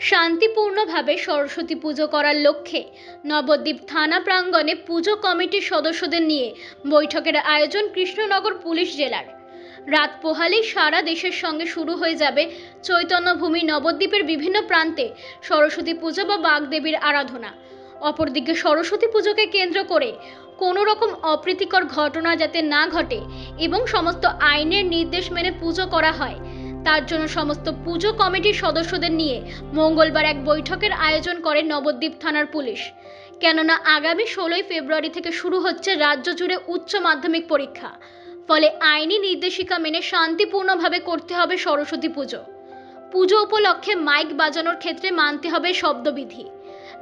শান্তিপূর্ণভাবে সরস্বতী পুজো করার লক্ষ্যে নবদ্বীপ থানা প্রাঙ্গণে পুজো কমিটির সদস্যদের নিয়ে বৈঠকের আয়োজন কৃষ্ণনগর পুলিশ জেলার। রাত পোহালেই সারা দেশের সঙ্গে শুরু হয়ে যাবে চৈতন্যভূমি নবদ্বীপের বিভিন্ন প্রান্তে সরস্বতী পুজো বা বাগদেবীর আরাধনা। অপরদিকে সরস্বতী পুজোকে কেন্দ্র করে কোনো রকম অপ্রীতিকর ঘটনা যাতে না ঘটে এবং সমস্ত আইনের নির্দেশ মেনে পুজো করা হয় তার জন্য সমস্ত পুজো কমিটির সদস্যদের নিয়ে মঙ্গলবার এক বৈঠকের আয়োজন করে নবদ্বীপ থানার পুলিশ। কেননা আগামী ষোলোই ফেব্রুয়ারি থেকে শুরু হচ্ছে রাজ্য জুড়ে উচ্চ মাধ্যমিক পরীক্ষা। ফলে আইনি নির্দেশিকা মেনে শান্তিপূর্ণভাবে করতে হবে সরস্বতী পুজো। পুজো উপলক্ষে মাইক বাজানোর ক্ষেত্রে মানতে হবে শব্দবিধি।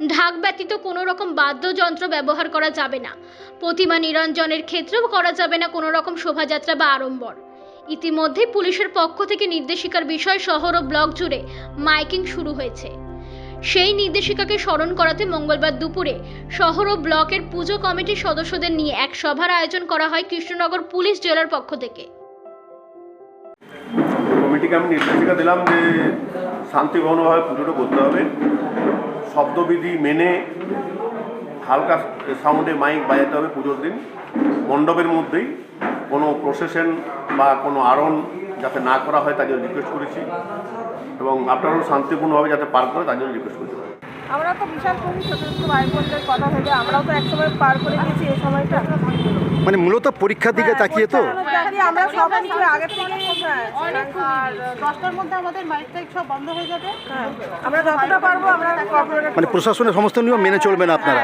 ঢাক ব্যতীত কোনো রকম বাদ্যযন্ত্র ব্যবহার করা যাবে না। প্রতিমা নিরঞ্জনের ক্ষেত্রেও করা যাবে না কোনো রকম শোভাযাত্রা বা আড়ম্বর। ইতিমধ্যে পুলিশের পক্ষ থেকে নির্দেশিকার বিষয় শহর ও ব্লক জুড়ে মাইকিং শুরু হয়েছে। সেই নির্দেশিকাকে স্মরণ করাতে মঙ্গলবার দুপুরে শহর ও ব্লকের পুজো কমিটির সদস্যদের নিয়ে এক সভার আয়োজন করা হয় কৃষ্ণনগর পুলিশ জেলার পক্ষ থেকে। কমিটিকে আমি নির্দেশিকা দিলাম যে শান্তিপূর্ণভাবে পুজোটা করতে হবে। শব্দবিধি মেনে হালকা সাউন্ডে মাইক বাজাতে হবে পুজোর দিন। মণ্ডপের মধ্যেই কোনো প্রসেশন বা কোনো আড়ন যাতে না করা হয় তার জন্য রিকোয়েস্ট করেছি এবং আপনারাও শান্তিপূর্ণভাবে যাতে পার করে তার জন্য রিকোয়েস্ট করেছি। আমরা তো বিশাল খুবই ছোট ছোট ভাই বোনদের কথা ভেবে আমরাও তো একসময় পার করে গেছি এই সময়টা। মানে মূলত পরীক্ষার দিকে তাকিয়ে তো? আমরা সব কিছু আগে থেকে হ্যাঁ, দশটার মধ্যে আমাদের মাইক টাইক সব বন্ধ হয়ে যাবে। হ্যাঁ, আমরা যতটা পারব আমরা মানে প্রশাসনের সমস্ত নিয়ম মেনে চলবেন আপনারা?